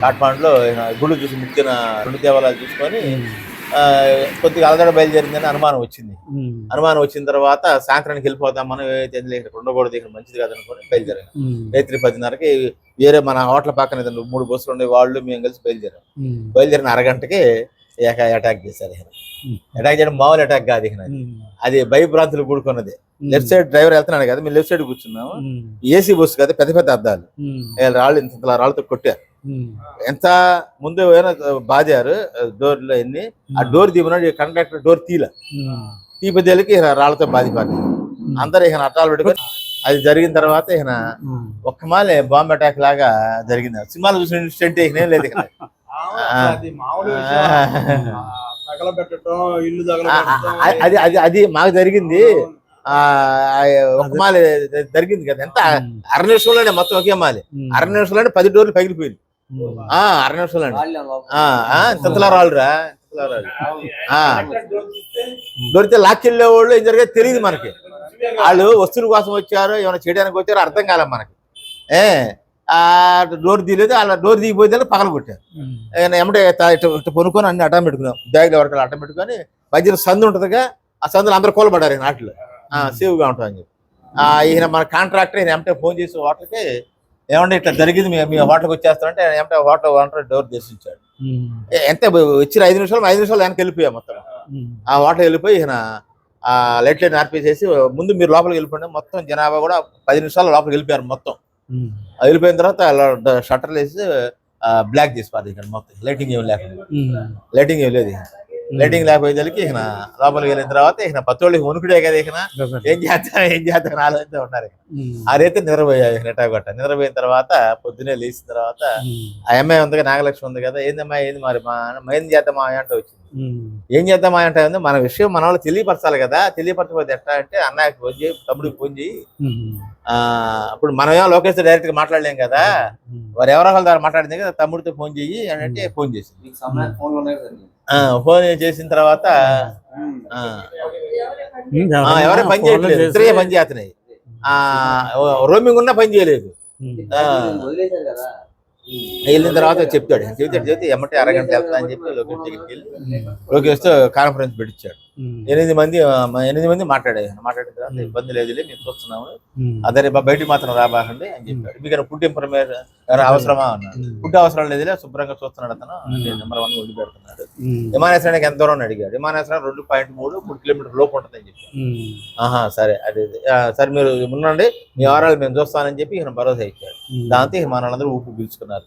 కాట్మాండ్లో గుళ్ళు చూసి ముక్కిన రెండు దేవాలయాలు చూసుకొని ఆ, కొద్దిగా అలదడ బయలుదేరిందని అనుమానం వచ్చింది. అనుమానం వచ్చిన తర్వాత సాయంత్రానికి వెళ్ళిపోతాం మనం ఇక్కడ ఉండకూడదు ఇక్కడ మంచిది కాదనుకొని బయలుదేరాం రాత్రి పదిన్నరకి వేరే మన హోటల్ పక్కన మూడు బస్సులు ఉండే వాళ్ళు మేము కలిసి బయలుదేరాం. బయలుదేరిన అరగంటకి అటాక్ చేశారు అటాక్ చేయడం మామూలు అటాక్ కాదు ఈయన. అది భయభ్రాంతులు కూడుకున్నది. లెఫ్ట్ సైడ్ డ్రైవర్ వెళ్తున్నాడు కదా మేము లెఫ్ట్ సైడ్ కూర్చున్నాము. ఏసీ బస్సు కదా పెద్ద పెద్ద అద్దాలు. రాళ్ళు ఇంత రాళ్ళతో కొట్టారు. ఎంత ముందు పోయినా బాదారు డోర్లో ఎన్ని ఆ డోర్ తీయమన్నాడు కండక్టర్ డోర్ తీల. తీపదేలకి రాళ్ళతో బాధిపారు అందరు ఇక అట్టాలు పెట్టుకొని అది జరిగిన తర్వాత ఇక ఒక్క మాలే బాంబ్ అటాక్ లాగా జరిగింది. సినిమాలు చూసిన ఇన్సిడెంట్ ఇక లేదు ఇక. అది అది అది అది మాకు జరిగింది. ఒక మాలే జరిగింది కదా. ఎంత అర నిమిషంలోనే మొత్తం ఒకే మాలే. అర నిమిషంలోనే పది డోర్లు పగిలిపోయింది ఆ అర నిమిషంలోనే ఆ, ఆ, ఇంతలా రాళ్ళురా ఇంతలా రాళ్ళు. ఆ. దొరికితే లాక్కెళ్ళే వాళ్ళు ఏం జరిగేది తెలియదు మనకి. వాళ్ళు వస్తువుల కోసం వచ్చారు ఏమైనా చేయడానికి వచ్చారో అర్థం కాలే మనకి. ఏ ఆ డోర్ తీయలేదు అలా డోర్ దిగిపోతే పగల కొట్టారు. ఆయన ఎమ్మటే తా- ఇటు ఇటు పొనుకొని అన్ని అడ్డం పెట్టుకున్నాం. బ్యాగ్ ఎవరికి అడ్డం పెట్టుకొని మధ్యన సందు ఉంటుందిగా ఆ సందులో అందరూ కూలబడ్డారు ఈయన నాటిలో. సేవ్గా ఉంటామని చెప్పి. ఆ, ఈయన మన కాంట్రాక్టర్ ఈయన ఎమ్మటే ఫోన్ చేసి హోటల్కి ఏమంటే ఇట్లా జరిగింది మీ హోటల్కి వచ్చేస్తారంటే ఎమ్మటే హోటల్ ఓనర్ డోర్ ఏ- ఎంత వచ్చిన ఐదు నిమిషాలు ఐదు నిమిషాలు వెనక్కి వెళ్ళిపోయాం మొత్తం. ఆ వాటర్ వెళ్ళిపోయి ఈయన ఆ లైట్ లైట్ ఆర్పేసేసి ముందు మీరు లోపలికి వెళ్ళిపోండి మొత్తం జనాభా కూడా పది నిమిషాలు లోపలికి వెళ్ళిపోయారు మొత్తం. వెళ్ళిపోయిన తర్వాత షట్టర్లు వేసి బ్లాక్ చేసి పారు ఇక్కడ మొత్తం. లైటింగ్ ఏం లేకుండా. లైటింగ్ ఏం లేదు. లైటింగ్ లేకపోయేసరికి ఇక లోపలికి వెళ్ళిన తర్వాత ఇక పత్తోళ్ళకి వణుకుడే కదా ఇక ఏం చేస్తాం ఏం చేస్తాం అని ఆలోచిస్తూ ఉన్నారు. ఆ రైతే నిద్రపోయాయి నెట్టా కొట్ట. నిద్రపోయిన తర్వాత పొద్దునే లేచిన తర్వాత ఆ అమ్మాయి ఉంది కదా నాగలక్ష్మి ఉంది కదా ఏందమ్మా ఏంది మరి మా ఏం చేద్దామా అంటే వచ్చింది. ఏం చేద్దామా అంటే ఉంది, మన విషయం మన వాళ్ళు తెలియపరచాలి కదా తెలియపరచకపోతే ఎట్లా అంటే అన్నయ్యకి ఫోన్ చేయి తమ్ముడికి ఫోన్ చేయి. ఆ అప్పుడు మనమేమో లోకేష్ డైరెక్ట్గా మాట్లాడలేం కదా వారు ఎవరో ఒకరి ద్వారా మాట్లాడింది కదా తమ్ముడితో ఫోన్ చెయ్యి అని అంటే ఫోన్ చేసింది. ఆ, ఫోన్ చేసిన తర్వాత ఆ, ఆ, ఎవరే పని చేయట్లేదు. ఇద్దరే పని చేస్తున్నాయి. ఆ రోమింగ్ ఉన్నా పని చేయలేదు. వెళ్ళిన తర్వాత చెప్తాడు. చెప్తాడు చెప్తే ఎమ్మటే అరగంట వెళ్తా అని చెప్పి లోకేష్ దగ్గరికి వెళ్ళి లోకేష్తో కాన్ఫరెన్స్ పెట్టించాడు ఎనిమిది మంది ఎనిమిది మంది మాట్లాడారు. మాట్లాడిన తర్వాత ఇబ్బంది లేదు మేము చూస్తున్నాము. అదే బయటికి మాత్రం రాబాకండి అని చెప్పాడు. మీకు ఫుడ్ ఇన్ఫర్మేషన్ అవసరమా అన్నాడు. ఫుడ్ అవసరం లేదులే శుభ్రంగా చూస్తున్నాడు అతను. నెంబర్ వన్ వండి పెడుతున్నాడు. విమానాశ్రయానికి ఎంత దూరం అని అడిగాడు. విమానాశ్రయం రెండు పాయింట్ మూడు మూడు కిలోమీటర్ లోపు ఉంటుందని చెప్పాడు. ఆహా సరే అదే సరే మీరు ఉండండి మీ వివరాలు మేము చూస్తానని చెప్పి ఈయన భరోసా ఇచ్చాడు. దాంతో వాళ్ళందరూ ఊపి పీల్చుకున్నారు.